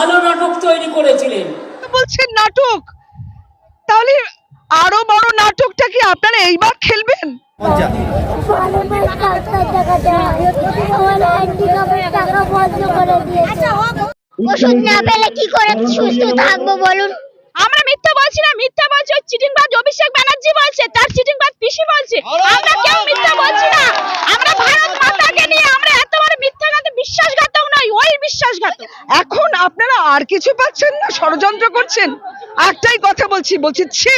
ভালো নাটক তৈরি করেছিলেন। বলছেন নাটক? তাহলে আরও বড় নাটকটা কি আপনারা এইবার খেলবেন? করে সুস্থ থাকব বলুন আমরা মিথ্যা বলছি না মিথ্যা অভিষেক ব্যানার্জি বলছে, তার পিসি বলছে। আমরা কেউ মিথ্যা বলছি না, আমরা ভারত মাতাকে নিয়ে আমরা এত বড় মিথ্যাঘাত বিশ্বাসঘাতক নই ওই বিশ্বাসঘাতক এখন আপনারা আর কিছু পাচ্ছেন না ষড়যন্ত্র করছেন। একটাই কথা বলছি বলছি ছে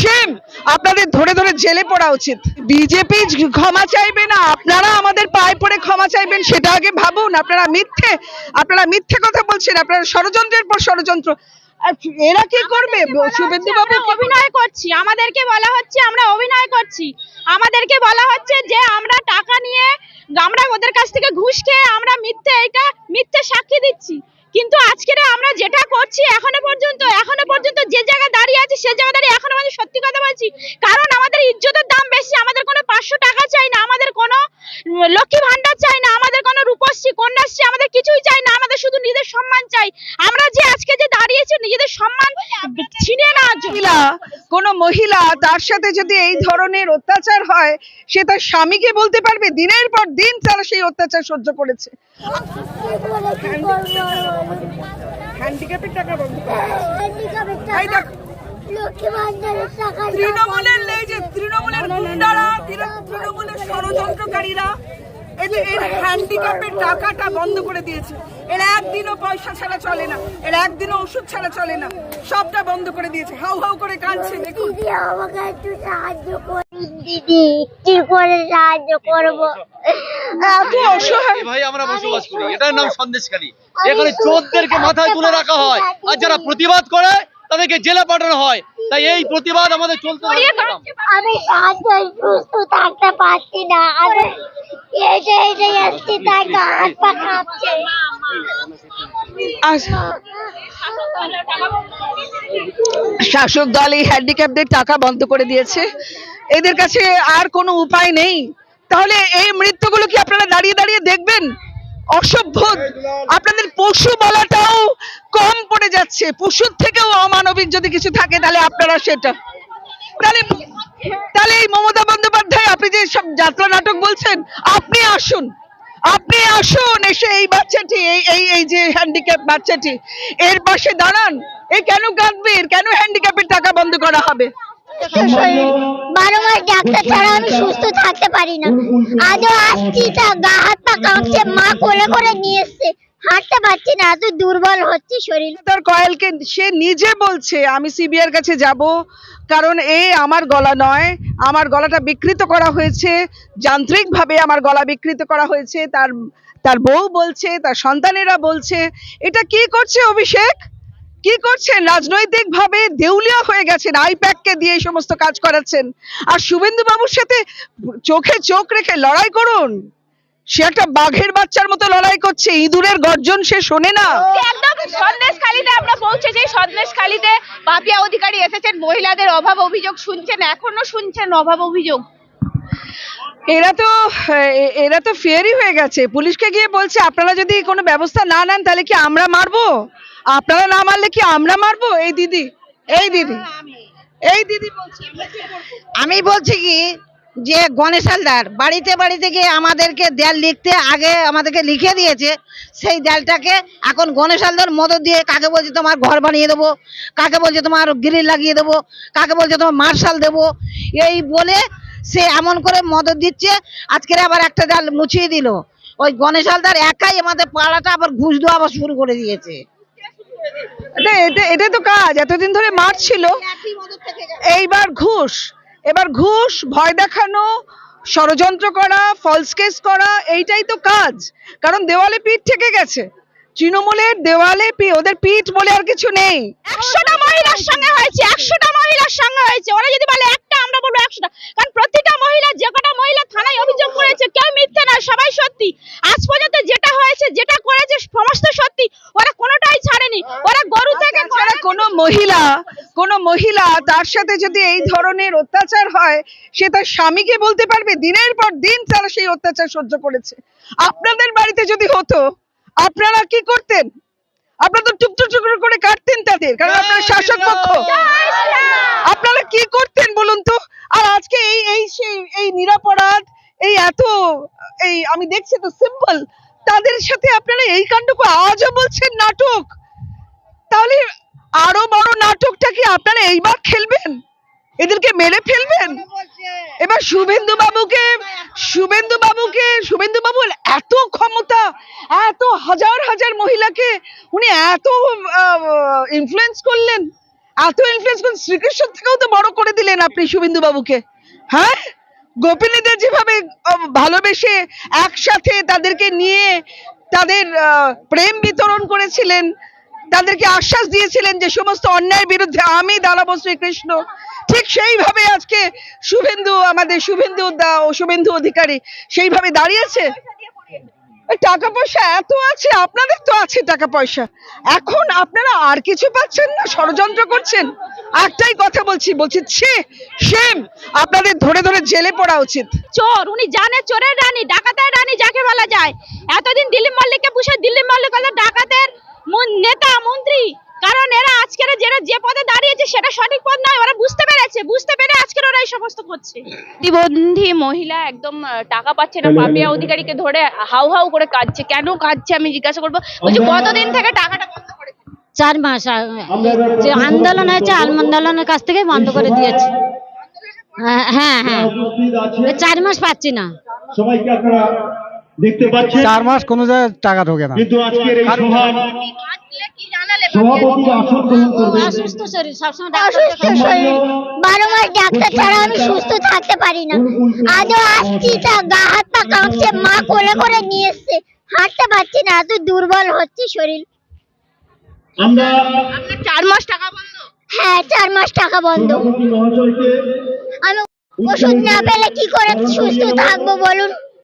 সেম আপনাদের ধরে ধরে জেলে পড়া উচিত। বিজেপি ক্ষমা চাইবে না আপনারা আমাদের পায়ে পড়ে ক্ষমা চাইবেন সেটা আগে ভাবুন আপনারা মিথ্যে আপনারা মিথ্যে কথা বলছেন আপনারা ষড়যন্ত্রের পর ষড়যন্ত্র। এরা কি করবে? শুভেন্দু বাবু অভিনয় করছি আমাদেরকে বলা হচ্ছে আমরা অভিনয় করছি। আমাদেরকে বলা হচ্ছে যে আমরা টাকা নিয়ে আমরা ওদের কাছ থেকে ঘুষ খেয়ে আমরা মিথ্যে এটা মিথ্যে সাক্ষী দিচ্ছি। কিন্তু আজকে আমরা যেটা করছি এখনও পর্যন্ত এখনও পর্যন্ত যে জায়গায় দাঁড়িয়ে আছি, সে জায়গায় দাঁড়িয়ে এখনও আমাদের সত্যি কথা বলছি। কারণ আমাদের ইজ্জতের দাম বেশি আমাদের কোনো পাঁচশো টাকা চাই না আমাদের কোনো উম, লক্ষ্মী ভান্ডার চাই না আমাদের কোনো রূপশ্রী কন্যাশ্রী আমাদের কিছুই চাই না আমাদের শুধু নিজের সম্মান চাই আমরা যে আজকে যে দাঁড়িয়েছি নিজেদের সম্মান ছিনিয়ে নেওয়ার জন্য মহিলা কোন মহিলা তার সাথে যদি এই ধরনের অত্যাচার হয় সে তার স্বামীকে বলতে পারবে দিনের পর দিন তারা সেই অত্যাচার সহ্য করেছে হ্যান্ডিক্যাপের টাকা বন্ধ গুন্ডারা তৃণমূলের ষড়যন্ত্রকারীরা এই এর হ্যান্ডিক্যাপের টাকাটা বন্ধ করে দিয়েছে। এর একদিনও পয়সা ছাড়া চলে না। এর একদিনও ওষুধ ছাড়া চলে না। সবটা বন্ধ করে দিয়েছে। হাউ হাউ করে কাঁদছে দিদি আমাকে একটু সাহায্য করুন দিদি। কি করে সাহায্য করব? এত অসহায়। ভাই আমরা বসবাস করি। এটার নাম সন্দেশকারী এখানে চোরদেরকে মাথায় তুলে রাখা হয়। আর যারা প্রতিবাদ করে তাদেরকে জেলে পাঠানো হয়। তাই এই প্রতিবাদ আমাদের চলতে আমি সুস্থ থাকতে পারছি না আমি এসে এসে যাচ্ছি তাই হাত পা কাঁপছে। শাসক দল এই হ্যান্ডিক্যাপদের টাকা বন্ধ করে দিয়েছে। এদের কাছে আর কোনো উপায় নেই। তাহলে এই মৃত্যুগুলো কি আপনারা দাঁড়িয়ে দাঁড়িয়ে দেখবেন? অসভ্য। আপনাদের পশু বলাটাও কম পড়ে যাচ্ছে। পশুর থেকেও অমানবিক যদি কিছু থাকে তাহলে আপনারা সেটা তাহলে তাহলে এই মমতা বন্দ্যোপাধ্যায় আপনি যে সব যাত্রা নাটক বলছেন আপনি আসুন। আপনি আসুন এসে এই বাচ্চাটি এই এই এই যে হ্যান্ডিক্যাপ বাচ্চাটি এর পাশে দাঁড়ান। এই কেন কাঁদবে? এর কেন হ্যান্ডিক্যাপের টাকা বন্ধ করা হবে? বারো মাস ডাক্তার ছাড়া আমি সুস্থ থাকতে পারি না। আজও আসছি তা গা হাত পা কাঁপছে মা কোলে করে নিয়ে এসছে। হাঁটতে পারছি না, এত দুর্বল হচ্ছে শরীর। তার কয়েলকে সে নিজে বলছে, আমি সিবিআর কাছে যাব, কারণ এ আমার গলা নয়, আমার গলাটা বিকৃত করা হয়েছে, যান্ত্রিকভাবে আমার গলা বিকৃত করা হয়েছে, তার তার বউ বলছে, তার সন্তানেরা বলছে, এটা কি করছে অভিষেক? কি করছেন? রাজনৈতিক ভাবে দেউলিয়া হয়ে গেছেন, আইপ্যাককে দিয়ে এই সমস্ত কাজ করাচ্ছেন। আর শুভেন্দু বাবুর সাথে চোখে চোখ রেখে লড়াই করুন। সে একটা বাঘের বাচ্চার মতো লড়াই করছে ইঁদুরের গর্জন সে শোনে না। একদম সন্দেশখালিতে আমরা পৌঁছেছি সন্দেশখালিতে পাপিয়া অধিকারী এসেছেন মহিলাদের অভাব অভিযোগ শুনছেন এখনও শুনছেন অভাব অভিযোগ। এরা তো এরা তো ফেয়ারই হয়ে গেছে। পুলিশকে গিয়ে বলছে আপনারা যদি কোনো ব্যবস্থা না নেন তাহলে কি আমরা মারবো? আপনারা না মারলে কি আমরা মারবো? এই দিদি এই দিদি এই দিদি বলছে আমি বলছি কি যে গণেশ হালদার বাড়িতে বাড়িতে গিয়ে আমাদেরকে দেয়াল লিখতে আগে আমাদেরকে লিখে দিয়েছে সেই দেয়ালটাকে এখন গণেশ হালদার মদত দিয়ে কাকে বলছে তোমার ঘর বানিয়ে দেবো কাকে বলছে তোমার গ্রিল লাগিয়ে দেবো কাকে বলছে তোমার মার্শাল দেবো এই বলে সে এমন করে মদত দিচ্ছে আজকের আবার একটা দেয়াল মুছিয়ে দিল। ওই গণেশ হালদার একাই আমাদের পাড়াটা আবার ঘুষ দেওয়া আবার শুরু করে দিয়েছে। এটা তো কাজ এতদিন ধরে মারছিল এইবার ঘুষ। এবার ঘুষ ভয় দেখানো ষড়যন্ত্র করা ফলস কেস করা এইটাই তো কাজ। কারণ দেওয়ালে পিঠ থেকে গেছে। তৃণমূলের দেওয়ালে ওদের পিঠ বলে আর কিছু নেই। একশোটা মহিলার সঙ্গে হয়েছে একশোটা মহিলার সঙ্গে হয়েছে। ওরা যদি বলে একটা আমরা বলব একশোটা। কারণ প্রতিটা মহিলা যে কটা মহিলা থানায় অভিযোগ করেছে কেউ মিথ্যে না সবাই সত্যি। আজ পর্যন্ত যেটা হয়েছে যেটা করেছে সমস্ত সত্যি। ওরা কোনোটাই ছাড়েনি। ওরা গরু থেকে তাছাড়া কোনো মহিলা কোনো মহিলা তার সাথে যদি এই ধরনের অত্যাচার হয় সে তার স্বামীকে বলতে পারবে দিনের পর দিন তারা সেই অত্যাচার সহ্য করেছে। আপনাদের বাড়িতে যদি হতো আপনারা কি করতেন? আপনারা তো টুকরো টুকরো করে কাটতেন তাদের কারণ আপনারা শাসক পক্ষ। আপনারা কি করতেন বলুন তো? আর আজকে এই এই সেই এই নিরাপরাধ এই এত এই আমি দেখছি তো সিম্পল তাদের সাথে আপনারা এই কাণ্ড আজও বলছেন নাটক। তাহলে আরও বড় নাটকটা কি আপনারা এইবার খেলবেন? এদেরকে মেরে ফেলবেন? এবার শুভেন্দু বাবুকে শুভেন্দু বাবুকে শুভেন্দু বাবুর এত ক্ষমতা, এত হাজার হাজার মহিলাকে উনি এত ইনফ্লুয়েন্স করলেন। এত ইনফ্লুয়েন্স করলেন। শ্রীকৃষ্ণ থেকেও তো বড় করে দিলেন আপনি শুভেন্দু বাবুকে হ্যাঁ? গোপিনীদের যেভাবে ভালোবেসে একসাথে তাদেরকে নিয়ে তাদের প্রেম বিতরণ করেছিলেন তাদেরকে আশ্বাস দিয়েছিলেন যে সমস্ত অন্যায়ের বিরুদ্ধে আমি দাঁড়াবো শ্রীকৃষ্ণ। ঠিক সেইভাবে আজকে শুভেন্দু, আমাদের শুভেন্দু ও শুভেন্দু অধিকারী সেইভাবে দাঁড়িয়েছে। টাকা পয়সা এত আছে, আপনাদের তো আছে টাকা পয়সা এখন আপনারা আর কিছু পাচ্ছেন না, ষড়যন্ত্র করছেন। একটাই কথা বলছি বলছি, ছে সেম আপনাদের ধরে ধরে জেলে পড়া উচিত। চোর, উনি জানে চোরের রানী, ডাকাতের রানী যাকে বলা যায়। এতদিন দিলীপ মল্লিককে পুষে দিলীপ মল্লিক ডাকাতের নেতা মন্ত্রী কারণ এরা আজকের যেটা যে পদে দাঁড়িয়েছে সেটা সঠিক পদ নয় ওরা বুঝতে পেরেছে বুঝতে পেরে আজকের ওরা এই সমস্ত করছে। প্রতিবন্ধী মহিলা একদম টাকা পাচ্ছে না পাপিয়া অধিকারীকে ধরে হাউ হাউ করে কাঁদছে। কেন কাঁদছে আমি জিজ্ঞাসা করব? বলছি কতদিন থেকে টাকাটা বন্ধ করে চার মাস যে আন্দোলন হয়েছে আন্দোলনের কাছ থেকে বন্ধ করে দিয়েছে। হ্যাঁ, হ্যাঁ হ্যাঁ। চার মাস পাচ্ছি না। সবাইকে আপনারা দেখতে পাচ্ছেন? চার মাস কোনো জায়গায় টাকা ঢোকে না। কিন্তু আজকের এই সভা সভাপতির আসন গ্রহণ করবেন অসুস্থ শরীর সবসময় অসুস্থ শরীর। বারো মাস ডাক্তার ছাড়া আমি সুস্থ থাকতে পারি না। আজও আসছি তা গা হাত পা কাঁপছে মা কোলে করে নিয়ে এসছে। হাঁটতে পারছি না এত দুর্বল হচ্ছে শরীর। আমরা চার মাস টাকা বন্ধ। হ্যাঁ চার মাস টাকা বন্ধ। আমি ওষুধ না পেলে কি করে সুস্থ থাকব বলুন?